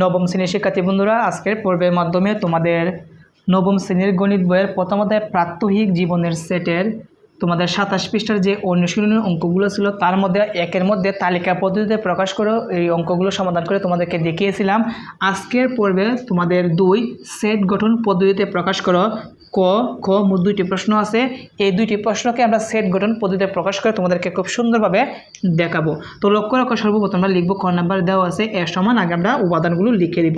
নবম শ্রেণির শিক্ষার্থী বন্ধুরা, আজকের পর্বের মাধ্যমে তোমাদের নবম শ্রেণির গণিত বইয়ের প্রথম অধ্যায় প্রাত্যহিক জীবনের সেটের তোমাদের সাতাশ পৃষ্ঠার যে অনুশীলনের অঙ্কগুলো ছিল, তার মধ্যে একের মধ্যে তালিকা পদ্ধতিতে প্রকাশ করে এই অঙ্কগুলো সমাধান করে তোমাদেরকে দেখিয়েছিলাম। আজকের পর্বে তোমাদের দুই সেট গঠন পদ্ধতিতে প্রকাশ করো। ক, খ, মোট দুইটি প্রশ্ন আছে। এই দুইটি প্রশ্নকে আমরা সেট গঠন পদ্ধতিতে প্রকাশ করে তোমাদেরকে খুব সুন্দরভাবে দেখাবো। তো লক্ষ্য রাখো, সর্বপ্রথম আমরা লিখব ক নাম্বার দেওয়া আছে এর সমান আগে আমরা উপাদানগুলো লিখে দিব।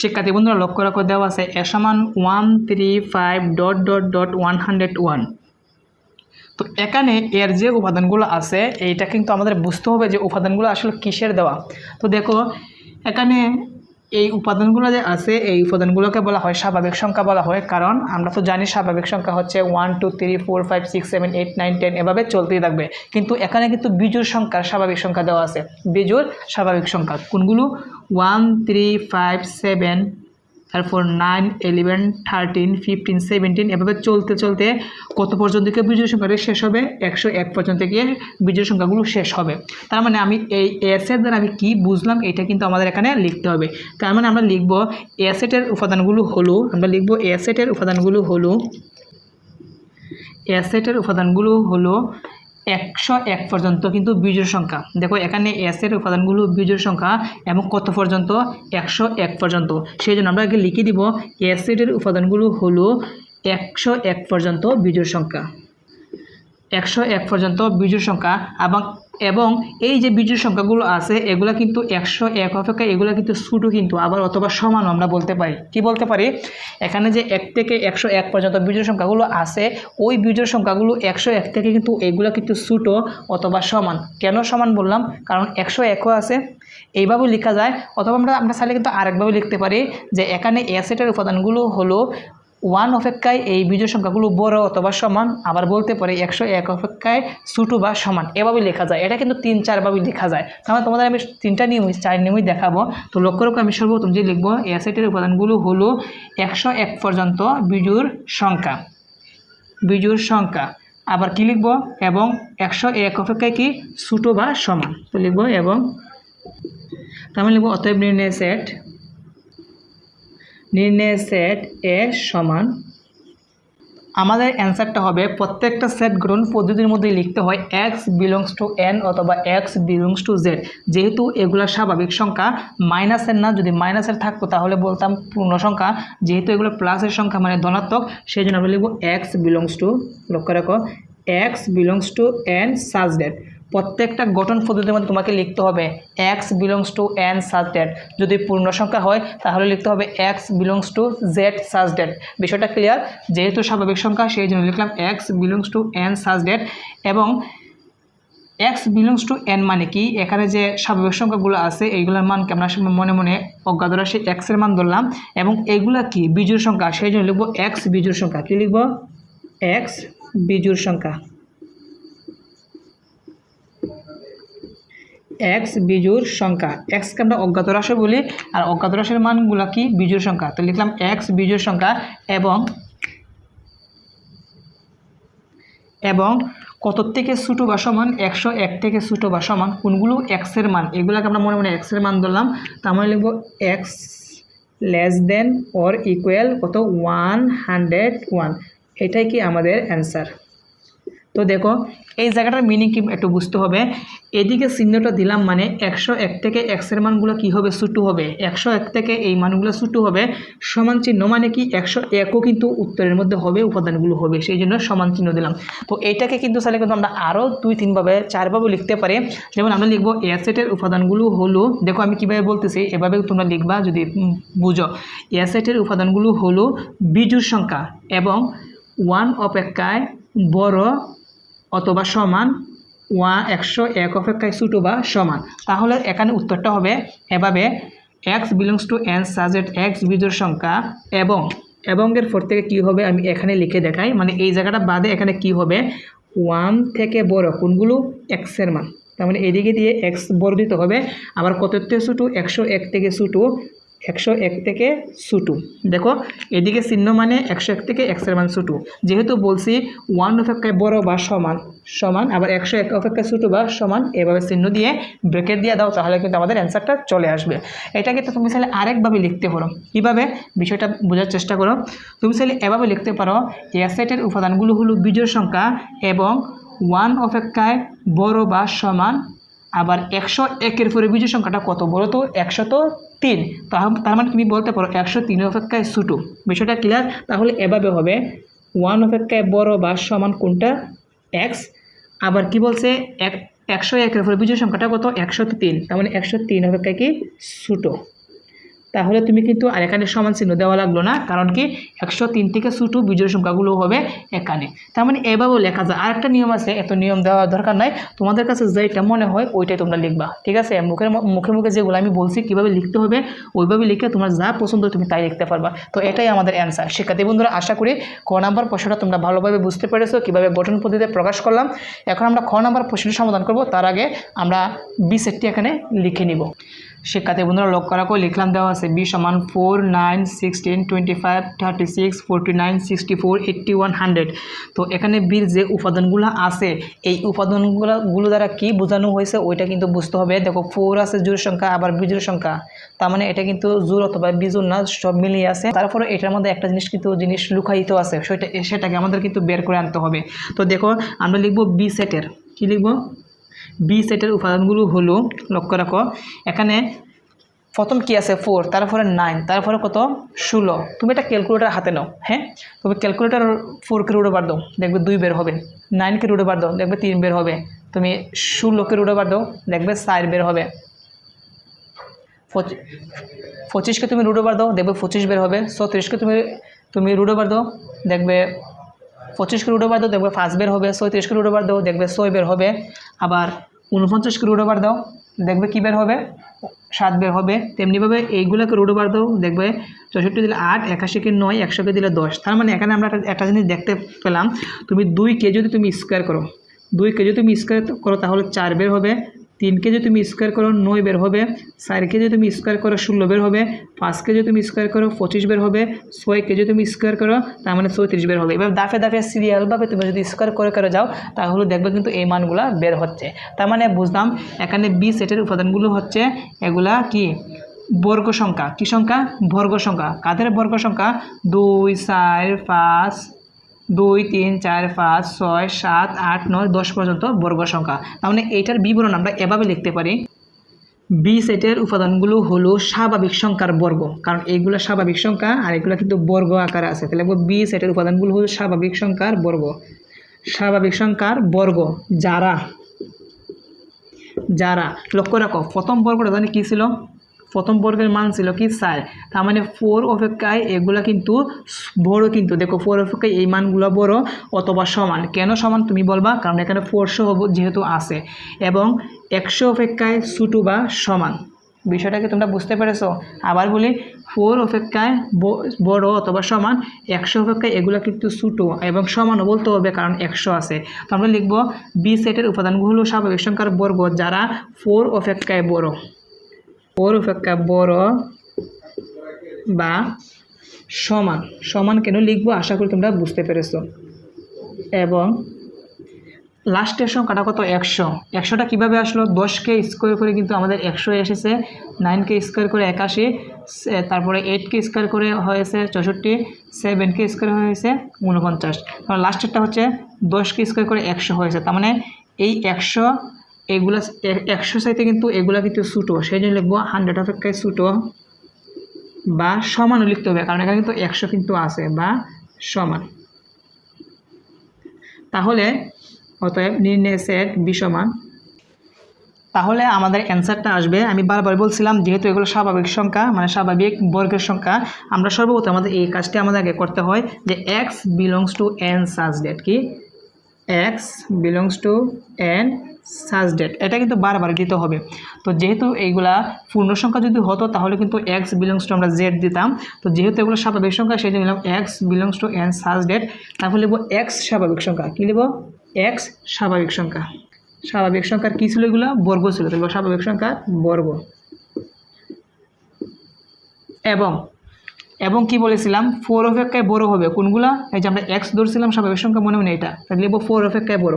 শিক্ষার্থী বন্ধুরা, লক্ষ্য রাখো, দেওয়া আছে, এ সমান one three five dot dot dot one hundred one. তো এখানে এর যে উপাদানগুলো আছে, এইটা কিন্তু আমাদের বুঝতে হবে যে উপাদানগুলো আসলে কিসের দেওয়া। তো দেখো, এখানে এই উপাদানগুলো যে আছে, এই উপাদানগুলোকে বলা হয় স্বাভাবিক সংখ্যা বলা হয়, কারণ আমরা তো জানি স্বাভাবিক সংখ্যা হচ্ছে one two three four five six seven eight nine ten এভাবে চলতেই থাকবে। কিন্তু এখানে কিন্তু বিজুর সংখ্যা স্বাভাবিক সংখ্যা দেওয়া আছে। বিজুর স্বাভাবিক সংখ্যা। কোনগুলো? ওয়ান থ্রি ফাইভ সেভেন তারপর nine eleven thirteen fifteen seventeen এভাবে চলতে চলতে কত পর্যন্ত গিয়ে বিজয় সংখ্যাটা শেষ হবে? একশো এক পর্যন্ত গিয়ে বিজয় সংখ্যাগুলো শেষ হবে। তার মানে আমি এই এসের দ্বারা আমি কি বুঝলাম? এটা কিন্তু আমাদের এখানে লিখতে হবে। তার মানে আমরা লিখব এসেটের উপাদানগুলো হলো, আমরা লিখব এসেটের উপাদানগুলো হলো অ্যাসেটের উপাদানগুলো হলো একশো এক পর্যন্ত কিন্তু বিজোর সংখ্যা। দেখো, এখানে এসের উপাদানগুলো বিজোর সংখ্যা এবং কত পর্যন্ত? একশো এক পর্যন্ত। সেই জন্য আমরা লিখে দিব অ্যাসিডের উপাদানগুলো হলো একশো এক পর্যন্ত বিজোর সংখ্যা। একশো এক পর্যন্ত বীজের সংখ্যা এবং এবং এই যে বীজের সংখ্যাগুলো আছে, এগুলো কিন্তু একশো এক অপেক্ষা এগুলো কিন্তু ছোটো কিন্তু, আবার অথবা সমানও আমরা বলতে পারি। কি বলতে পারি? এখানে যে এক থেকে একশো এক পর্যন্ত বীজের সংখ্যাগুলো আছে, ওই বীজের সংখ্যাগুলো একশো এক থেকে কিন্তু এগুলো কিন্তু ছোটো অথবা সমান। কেন সমান বললাম? কারণ একশো একও আছে। এইভাবে লেখা যায়, অথবা আমরা আমরা চাইলে কিন্তু আরেকভাবে লিখতে পারি যে এখানে অ্যাসেটের উপাদানগুলো হলো ওয়ান অপেক্ষায় এই বিজয় সংখ্যাগুলো বড় অথবা সমান, আবার বলতে পারে একশো এক অপেক্ষায় ছোটো বা সমান। এভাবে লেখা যায়। এটা কিন্তু তিন চারভাবে লেখা যায়। তাহলে তোমাদের আমি তিনটা নিয়মই, চার নিয়মই দেখাবো। তো লক্ষ্য রাখো, আমি সর্বপ্রথম যে লিখব অ্যাসেটের উপাদানগুলো হলো একশো এক পর্যন্ত বিজুর সংখ্যা। বিজুর সংখ্যা। আবার কি লিখব? এবং একশো এক অপেক্ষায় কি? ছোটো বা সমান। তো লিখব এবং তাহলে লিখব অতএব নির্ণয় সেট নির্ণয় সেট এ সমান। আমাদের অ্যান্সারটা হবে, প্রত্যেকটা সেট গ্রহণ পদ্ধতির মধ্যে লিখতে হয় এক্স বিলংস টু এন অথবা এক্স বিলংস টু জেড যেহেতু এগুলো স্বাভাবিক সংখ্যা মাইনাসের না, যদি মাইনাসের থাকতো তাহলে বলতাম পূর্ণ সংখ্যা। যেহেতু এগুলো প্লাসের সংখ্যা মানে ধনাত্মক সেই জন্য আমরা লিখব এক্স বিলংস টু লক্ষ্য রাখো x belongs to N such that প্রত্যেকটা গঠন পদ্ধতির মধ্যে তোমাকে লিখতে হবে x belongs to N such that যদি পূর্ণ সংখ্যা হয়, তাহলে লিখতে হবে x belongs to Z such that বিষয়টা ক্লিয়ার যেহেতু স্বাভাবিক সংখ্যা, সেই জন্য লিখলাম x belongs to N such that এবং এক্স বিলংস টু এন মানে কি? এখানে যে স্বাভাবিক সংখ্যাগুলো আছে, এইগুলোর মানকে আমরা মনে মনে অজ্ঞাত রাশি এক্সের মান ধরলাম এবং এগুলা কি? বিজুর সংখ্যা। সেই জন্য লিখব এক্স বিজুর সংখ্যা। কী লিখব? এক্স বিজুর সংখ্যা। এক্স বিজুর সংখ্যা। এক্সকে আমরা অজ্ঞাত রাশি বলি, আর অজ্ঞাত রাশির মানগুলো কি? বিজুর সংখ্যা। তো লিখলাম এক্স বিজুর সংখ্যা এবং এবং কত থেকে ছোটো বা সমান? একশো এক থেকে ছোটো বা সমান। কোনগুলো? এক্সের মান। এগুলোকে আমরা মনে মনে এক্সের মান ধরলাম। তার মানে লিখব x less than or equal কত? ওয়ান হান্ড্রেড ওয়ান এটাই কি আমাদের অ্যান্সার তো দেখো, এই জায়গাটার মিনিং কি একটু বুঝতে হবে। এদিকে চিহ্নটা দিলাম মানে একশো এক থেকে এক্সের মানগুলো কী হবে? ছুটু হবে। একশো এক থেকে এই মানগুলো ছুটু হবে। সমান চিহ্ন মানে কি? একশো একও কিন্তু উত্তরের মধ্যে হবে, উপাদানগুলো হবে। সেই জন্য সমান চিহ্ন দিলাম। তো এইটাকে কিন্তু চাইলে কিন্তু আমরা আরও দুই, তিনভাবে, চারভাবে লিখতে পারি। যেমন আমরা লিখব অ্যাসেটের উপাদানগুলো হলো, দেখো আমি কীভাবে বলতেছি এভাবে তোমরা লিখবা যদি বুঝো। অ্যাসেটের উপাদানগুলো হলো বিজুর সংখ্যা এবং ওয়ান অপেক্ষায় বড় অথবা সমান ওয়া একশো এক অপেক্ষায় ছোটো বা সমান। তাহলে এখানে উত্তরটা হবে এভাবে x belongs to N such that x বিজোর সংখ্যা এবং এবং এর থেকে কী হবে আমি এখানে লিখে দেখাই। মানে এই জায়গাটা বাদে এখানে কি হবে? ওয়ান থেকে বড় কোনগুলো? এক্সের মান। তার মানে এদিকে দিয়ে এক্স বড় দিতে হবে। আবার কত থেকে ছোটো? একশো এক থেকে ছোটো। একশো এক থেকে সুটু। দেখো, এদিকে চিহ্ন মানে একশো এক থেকে এক্সের মান ছুটু যেহেতু বলছি ওয়ান অপেক্ষায় বড় বা সমান সমান, আবার একশো এক অপেক্ষায় ছুটু বা সমান, এভাবে চিহ্ন দিয়ে ব্রেকেট দিয়ে দাও, তাহলে কিন্তু আমাদের অ্যান্সারটা চলে আসবে। এটাকে তো তুমি চাইলে আরেকভাবে লিখতে পারো। কীভাবে? বিষয়টা বোঝার চেষ্টা করো। তুমি চাইলে এভাবে লিখতে পারো এ সেটের উপাদানগুলো হলো বীজের সংখ্যা এবং ওয়ান অপেক্ষায় বড় বা সমান আবার একশো একের পরে বীজের সংখ্যাটা কত বলো তো? একশো তো তিন। তার মানে তুমি বলতে পারো একশো তিন অপেক্ষায় ছোটো। বিষয়টা ক্লিয়ার তাহলে এভাবে হবে। ওয়ান অপেক্ষায় বড় বা সমান কোনটা? এক্স আবার কি বলছে? এক, একশো একের পরে বীজের সংখ্যাটা কত? একশো তিন। তার মানে একশো তিন অপেক্ষায় কি? ছোটো। তাহলে তুমি কিন্তু আর এখানে সমান চিহ্ন দেওয়া লাগল না, কারণ কি একশো তিন থেকে ছোটো বিজয় সংখ্যাগুলো হবে এখানে। তার মানে এভাবেও লেখা যায়। আরেকটা নিয়ম আছে, এত নিয়ম দেওয়ার দরকার নাই। তোমাদের কাছে যেটা মনে হয়, ওইটাই তোমরা লিখবা, ঠিক আছে? মুখের মুখে মুখে যেগুলো আমি বলছি, কীভাবে লিখতে হবে, ওইভাবে লিখে তোমার যা পছন্দ তুমি তাই লিখতে পারবা। তো এটাই আমাদের অ্যান্সার শিক্ষার্থী বন্ধুরা, আশা করি ক নাম্বার প্রশ্নটা তোমরা ভালোভাবে বুঝতে পেরেছ, কীভাবে গঠন পদ্ধতিতে প্রকাশ করলাম। এখন আমরা খ নাম্বার প্রশ্নের সমাধান করব, তার আগে আমরা বি সেটটি এখানে লিখে নিব। শিক্ষার্থী বন্ধুরা, লক্ষ্য রাখো, লিখলাম দেওয়া আছে, বি সমান four nine sixteen twenty five thirty six forty nine sixty four eighty one hundred তো এখানে বির যে উপাদানগুলো আছে, এই উপাদানগুলোগুলো দ্বারা কি বোঝানো হয়েছে, ওইটা কিন্তু বুঝতে হবে। দেখো ফোর আছে জোর সংখ্যা, আবার বীজের সংখ্যা। তার মানে এটা কিন্তু জোর অথবা বিজুর না, সব মিলিয়ে আছে। তারপরে এটার মধ্যে একটা জিনিস কিন্তু, জিনিস লুকায়িত আছে, সেটা, সেটাকে আমাদের কিন্তু বের করে আনতে হবে। তো দেখো, আমরা লিখব বি সেটের। কি লিখব? বি সেটের উপাদানগুলো হলো, লক্ষ্য রাখো, এখানে প্রথম কি আছে? ফোর তারপরে নাইন তারপরে কত? ষোলো। তুমি একটা ক্যালকুলেটার হাতে নাও হ্যাঁ? তুমি ক্যালকুলেটার ফোরকে রুটে বার দাও, দেখবে দুই বের হবে। নাইনকে রুটে বার দাও, দেখবে তিন বের হবে। তুমি ষোলোকে রুটে বার দাও, দেখবে চার বের হবে। পঁচি- পঁচিশকে তুমি রুটে বার দাও, দেখবে পঁচিশ বের হবে। ছত্রিশকে তুমি তুমি রুটে বার দাও, দেখবে পঁচিশকে রুটে বার দাও, দেখবে পাঁচ বের হবে ছয় ছয়ত্রিশকে রুটে বার দাও, দেখবে ছয় বের হবে, আবার উনপঞ্চাশকে রুটে বার দাও, দেখবে কী বের হবে? সাত বের হবে। তেমনিভাবে এইগুলোকে রুটে বার দাও, দেখবে চৌষট্টি দিলে আট, একাশিকে নয়, একশোকে দিলে দশ। তার মানে এখানে আমরা একটা- জিনিস দেখতে পেলাম, তুমি দুই কে যদি তুমি স্কোয়ার করো, দুই যদি তুমি স্কোয়ার করো, তাহলে চার বের হবে। তিন কেজি তুমি স্কোয়ার করো নয় বের হবে চার কেজি তুমি স্কোয়ার করো ষোলো বের হবে পাঁচ কেজি তুমি স্কোয়ার করো পঁচিশ বের হবে ছয় কেজি তুমি স্কোয়ার করো তার মানে চৌত্রিশ বের হবে। এবার দাফে দাফে সিরিয়ালভাবে তুমি যদি স্কোয়ার করে করে যাও, তাহলে দেখবে কিন্তু এই মানগুলা বের হচ্ছে। তার মানে বুঝলাম, এখানে বি সেটের উপাদানগুলো হচ্ছে এগুলা কি? বর্গ সংখ্যা। কি সংখ্যা? বর্গ সংখ্যা। কাদের বর্গ সংখ্যা? দুই, চার, পাঁচ দুই, তিন, চার, পাঁচ, ছয়, সাত, আট, নয়, দশ পর্যন্ত বর্গ সংখ্যা। মানে এইটার বিবরণ আমরা এভাবে লিখতে পারি। বি সেটের উপাদানগুলো হলো স্বাভাবিক সংখ্যার বর্গ। কারণ এইগুলো স্বাভাবিক সংখ্যা আর এগুলো কিন্তু বর্গ আকারে আছে। তাহলে বি সেটের উপাদানগুলো হলো স্বাভাবিক সংখ্যার বর্গ। স্বাভাবিক সংখ্যার বর্গ যারা যারা, লক্ষ্য রাখো, প্রথম বর্গটা জানি কী ছিল? প্রথম বর্গের মান ছিল কি? চার। তার মানে ফোর অপেক্ষায় এগুলা কিন্তু বড় কিন্তু। দেখো ফোর অপেক্ষায় এই মানগুলো বড় অথবা সমান। কেন সমান তুমি বলবা? কারণ এখানে ফোরশো যেহেতু আছে। এবং একশো অপেক্ষায় ছোটো বা সমান। বিষয়টাকে তোমরা বুঝতে পেরেছ? আবার বলি ফোর অপেক্ষায় বড় অথবা সমান, একশো অপেক্ষায় এগুলো কিন্তু ছোটো এবং সমানও বলতে হবে কারণ একশো আছে। তো আমরা লিখব বি সেটের উপাদানগুলো স্বাভাবিক সংখ্যার বর্গ যারা ফোর অপেক্ষায় বড়। ফোর অপেক্ষা বড় বা সমান। সমান কেন লিখব? আশা করি তোমরা বুঝতে পেরেছ। এবং লাস্টের সংখ্যাটা কত? একশো। একশোটা কীভাবে আসলো? দশকে স্কোয়ার করে কিন্তু আমাদের একশো এসেছে। নাইনকে স্কোয়ার করে একাশি তারপরে এইটকে স্কোয়ার করে হয়েছে চৌষট্টি সেভেনকে স্কোয়ার হয়েছে উনপঞ্চাশ লাস্টেরটা হচ্ছে দশকে স্কোয়ার করে একশো হয়েছে। তার মানে এই একশো এগুলা একশো সাইতে কিন্তু এগুলা কিন্তু ছোটো সেই জন্য লিখব হান্ড্রেড অপেক্ষায় ছোটো বা সমানও লিখতে হবে, কারণ এখানে কিন্তু একশো কিন্তু আছে বা সমান। তাহলে অতএব নির্ণয় সেট বিষমান তাহলে আমাদের অ্যান্সারটা আসবে, আমি বারবার বলছিলাম যেহেতু এগুলো স্বাভাবিক সংখ্যা মানে স্বাভাবিক বর্গের সংখ্যা, আমরা সর্বপ্রথম আমাদের এই কাজটি আমাদের আগে করতে হয় যে x belongs to N such that কি? X belongs to N such that এটা কিন্তু বারবার দিতে হবে। তো যেহেতু এইগুলা পূর্ণ সংখ্যা যদি হতো, তাহলে কিন্তু এক্স বিলংস টু আমরা জেড দিতাম। তো যেহেতু এগুলো স্বাভাবিক সংখ্যা, সেই জন্য নিলাম x belongs to N such that তারপর লিখব এক্স স্বাভাবিক সংখ্যা। কী লিখব? এক্স স্বাভাবিক সংখ্যা। স্বাভাবিক সংখ্যার কী ছিল এগুলো? বর্গ ছিল। তাহলে স্বাভাবিক সংখ্যা বর্গ। এবং এবং কি বলেছিলাম? ফোর অপেক্ষায় বড় হবে। কোনগুলা? এই যে আমরা এক্স ধরছিলাম, স্বাভাবিক সংখ্যা মনে মনে এটা। তাহলে লিখব ফোর অপেক্ষায় বড়।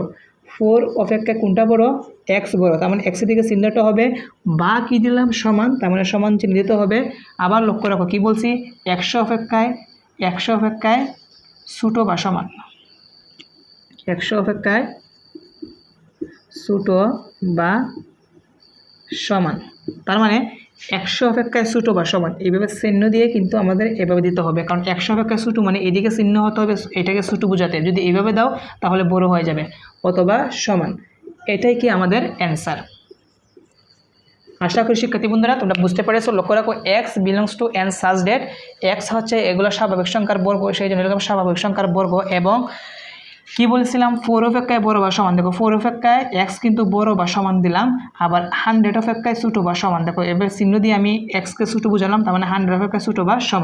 ফোর অপেক্ষায় কোনটা বড়? এক্স বড়। তার মানে এক্সের দিকে চিহ্নটা হবে বা কি দিলাম? সমান। তার মানে সমান চিহ্ন দিতে হবে। আবার লক্ষ্য রাখো, কি বলছি? একশো অপেক্ষায় একশো অপেক্ষায় ছোটো বা সমান। একশো অপেক্ষায় ছোটো বা সমান। তার মানে একশো অপেক্ষায় ছোটো বা সমান। এইভাবে চিহ্ন দিয়ে কিন্তু আমাদের এভাবে দিতে হবে। কারণ একশো অপেক্ষায় ছোটো মানে এদিকে চিহ্ন হতে হবে, এটাকে ছোটো বোঝাতে। যদি এইভাবে দাও, তাহলে বড় হয়ে যাবে। অথবা সমান। এটাই কি আমাদের অ্যান্সার আশা করি শিক্ষার্থী বন্ধুরা, তোমরা বুঝতে পেরেছ। লক্ষ্য রাখো x belongs to N such that x হচ্ছে এগুলো স্বাভাবিক সংখ্যার বর্গ, সেই জন্য এরকম স্বাভাবিক সংখ্যার বর্গ এবং কি বলছিলাম? ফোর অপেক্ষায় বড়ো বা সমান। দেখো ফোর অপেক্ষায় এক্স কিন্তু বড় বা সমান দিলাম, আবার হান্ড্রেড অপেক্ষায় ছোটো বা সমান। দেখো, এবার চিহ্ন দিয়ে আমি এক্সকে ছোটো বোঝালাম, তার মানে হান্ড্রেড অপেক্ষায় ছোটো বা সমান।